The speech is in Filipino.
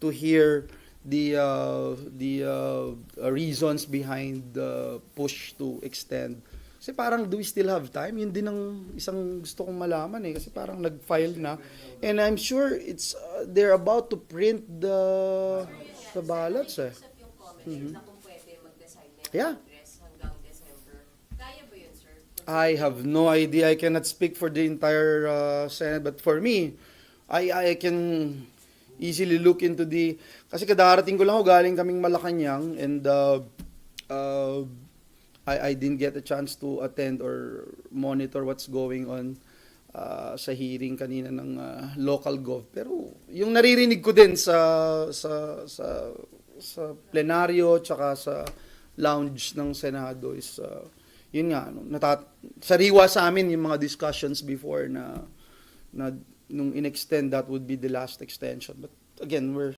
to hear the uh, the uh, reasons behind the push to extend. Kasi parang do we still have time? Yun din ang isang gusto kong malaman eh kasi parang nag-file na and I'm sure it's uh, they're about to print the the ballots eh. Yung Yeah. I have no idea. I cannot speak for the entire uh, Senate, but for me, I I can easily look into the kasi kadarating ko lang ako galing kaming Malacanang and uh, uh, I I didn't get a chance to attend or monitor what's going on uh, sa hearing kanina ng uh, local gov. Pero yung naririnig ko din sa sa sa sa plenaryo tsaka sa lounge ng Senado is uh, yun nga ano, natat sariwa sa amin yung mga discussions before na na nung in-extend that would be the last extension. But again we're